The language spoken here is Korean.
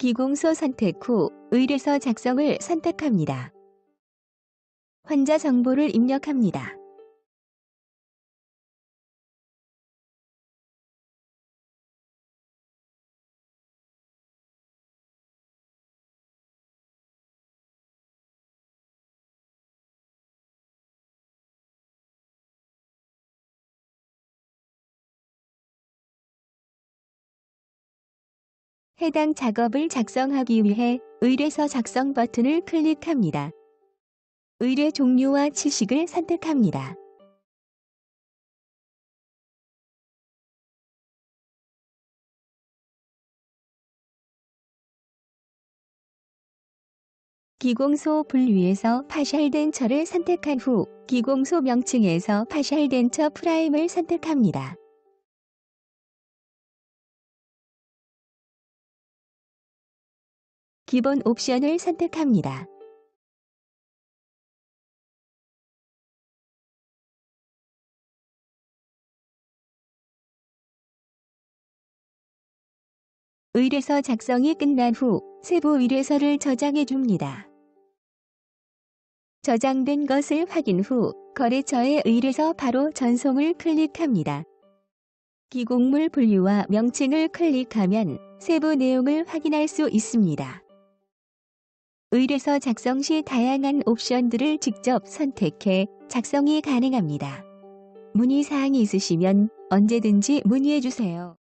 기공소 선택 후 의뢰서 작성을 선택합니다. 환자 정보를 입력합니다. 해당 작업을 작성하기 위해 의뢰서 작성 버튼을 클릭합니다. 의뢰 종류와 치식을 선택합니다. 기공소 분류에서 파샬덴처를 선택한 후 기공소 명칭에서 파샬덴처 프라임을 선택합니다. 기본 옵션을 선택합니다. 의뢰서 작성이 끝난 후 세부 의뢰서를 저장해 줍니다. 저장된 것을 확인 후 거래처의 의뢰서 바로 전송을 클릭합니다. 기곡물 분류와 명칭을 클릭하면 세부 내용을 확인할 수 있습니다. 의뢰서 작성 시 다양한 옵션들을 직접 선택해 작성이 가능합니다. 문의사항이 있으시면 언제든지 문의해 주세요.